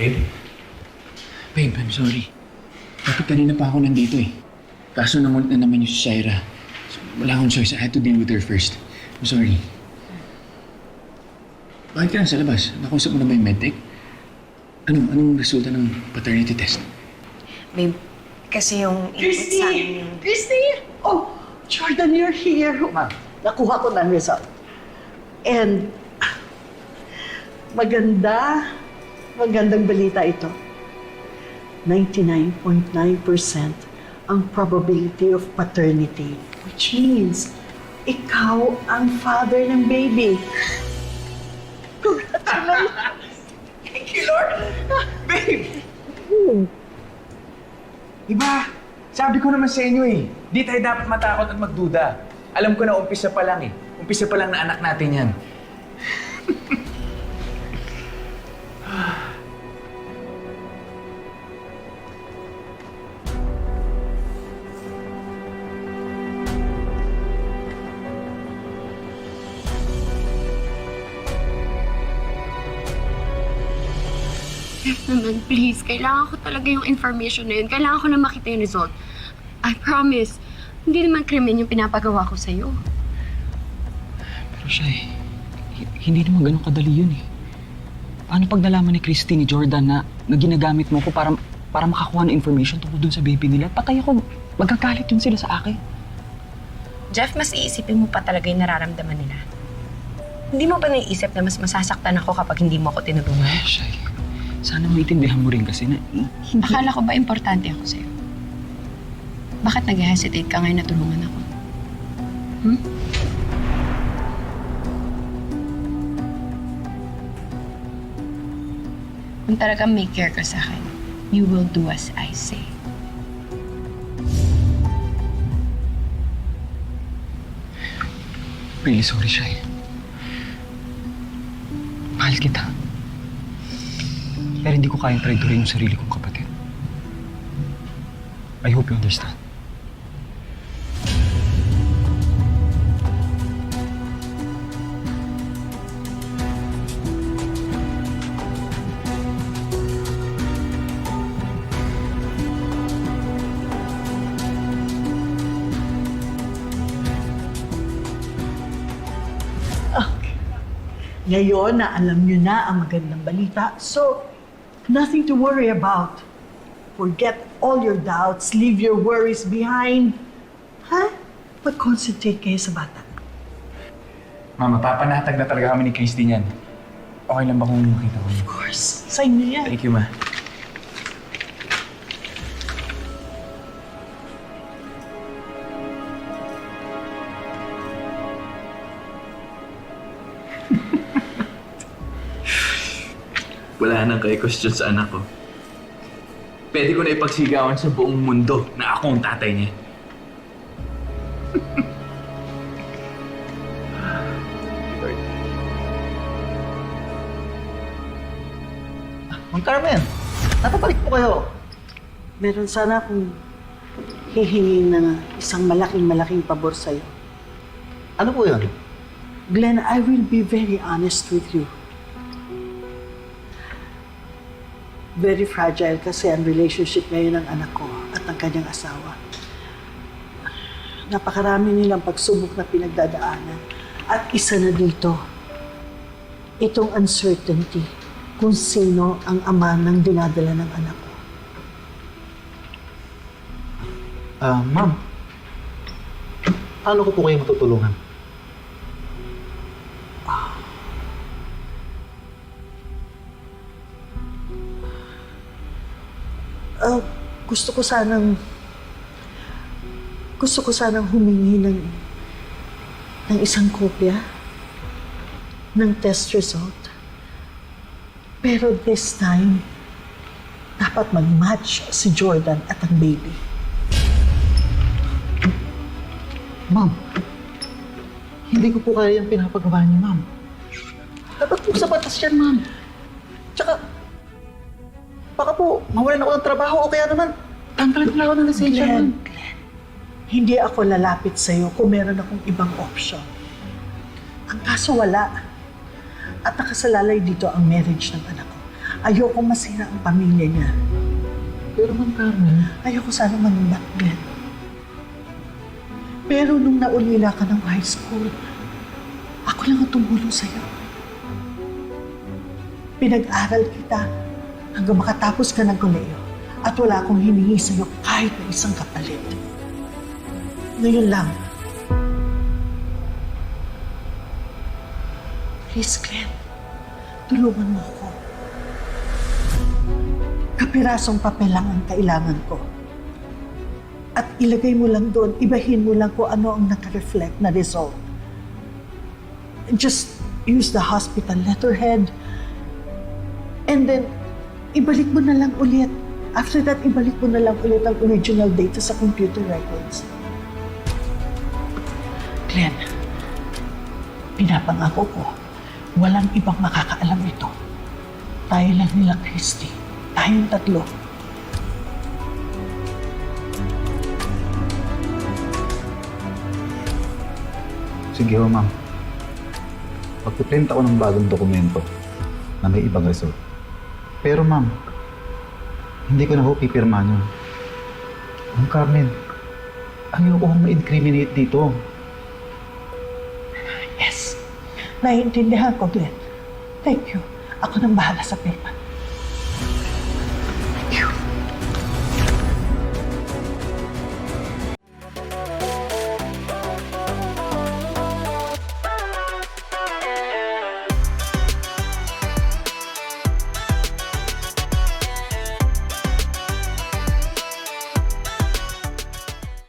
Babe? Babe, I'm sorry. Dapat kanina pa ako nandito eh. Kaso namulit na naman yung si Shaira. So, wala akong choice. I had to deal with her first. I'm sorry. Bakit ka nasa labas? Nakausap mo na ba yung medtech? Ano? Anong resulta ng paternity test? Babe, kasi yung input sa amin Christy! yung... Christy! Oh, Jordan, you're here. Ma'am, nakuha ko na ang result. And maganda, magandang balita ito. 99.9% ang probability of paternity, which means ikaw ang father ng baby. Thank you, Lord! Babe! Diba? Sabi ko naman sa inyo eh, di tayo dapat matakot at magduda. Alam ko na umpisa pa lang eh. Umpisa pa lang na anak natin yan. Jeff naman, please. Kailangan ko talaga yung information na yun. Kailangan ko na makita yung result. I promise, hindi naman krimen yung pinapagawa ko sa'yo. Pero siya eh, hi- hindi naman ganun kadali yun eh. Paano pag nalaman ni Christy ni Jordan na, na ginagamit mo ko para para makakuha ng information tungkol dun sa baby nila? Patay ako, magagalit yun sila sa akin. Jeff, mas iisipin mo pa talaga yung nararamdaman nila. Hindi mo ba naiisip na mas masasaktan ako kapag hindi mo ako tinulungan? Eh, siya eh. Sana maintindihan mo rin kasi na eh, hindi... Akala ko ba importante ako sa'yo? Bakit nag-hesitate ka ngayon na tulungan ako? Hmm? Kung talagang may care ka sa akin, you will do as I say. Really sorry eh. Mahal kita. Pero hindi ko kayang traidorin yung sarili kong kapatid. I hope you understand. Ngayon na alam nyo na ang magandang balita, so nothing to worry about. Forget all your doubts, leave your worries behind. Ha? Mag-concentrate kayo sa bata. Mama, papanatag na talaga kami ni Christy niyan. Okay lang ba kung makita ko? Of course, inyo yan. Thank you, ma. Wala nang kay question sa anak ko. Pwede ko na ipagsigawan sa buong mundo na ako ang tatay niya. Ma'am Carmen, napabalik po kayo. Meron sana akong hihingin na isang malaking-malaking pabor sa'yo. Ano po yun? Glenn, I will be very honest with you. Very fragile kasi ang relationship ngayon ng anak ko at ng kanyang asawa. Napakarami nilang pagsubok na pinagdadaanan. At isa na dito, itong uncertainty kung sino ang ama ng dinadala ng anak ko. Ah, ma'am. Paano ko po kayo matutulungan? Ah, gusto ko sanang gusto ko sanang humingi ng ng isang kopya ng test result. Pero this time, dapat mag-match si Jordan at ang baby. Ma'am, hindi ko po kaya yung pinapagawa niyo, ma'am. Dapat po sa batas yan, ma'am. Tsaka, baka po mawalan ako ng trabaho o kaya naman tanggalin na ako ng lisensya. Glenn, Glenn, hindi ako lalapit sa'yo kung meron akong ibang option. Ang kaso wala. At nakasalalay dito ang marriage ng anak ko. Ayoko masira ang pamilya niya. Pero Ma'am Carmen, Ayoko sana manimbat, Glenn. Pero nung naulila ka ng high school, ako lang ang tumulong sa'yo. Pinag-aral kita hanggang makatapos ka ng koleyo at wala akong hiningi sa'yo kahit na isang kapalit. Ngayon lang. Please, Glenn, tulungan mo ako. Kapirasong papel lang ang kailangan ko. At ilagay mo lang doon, ibahin mo lang kung ano ang nakareflect na result. Just use the hospital letterhead. And then, ibalik mo na lang ulit. After that, ibalik mo na lang ulit ang original data sa computer records. Glenn, pinapangako ko, walang ibang makakaalam ito. Tayo lang nila, Christy. Tayong tatlo. sige ho ma'am. Magpiprint ako ng bagong dokumento na may ibang result. Pero ma'am, hindi ko na ho pipirma yun. Ma'am Carmen, ayoko kong ma-incriminate dito. Yes. Naiintindihan ko, Glenn. Thank you. Ako nang bahala sa paper.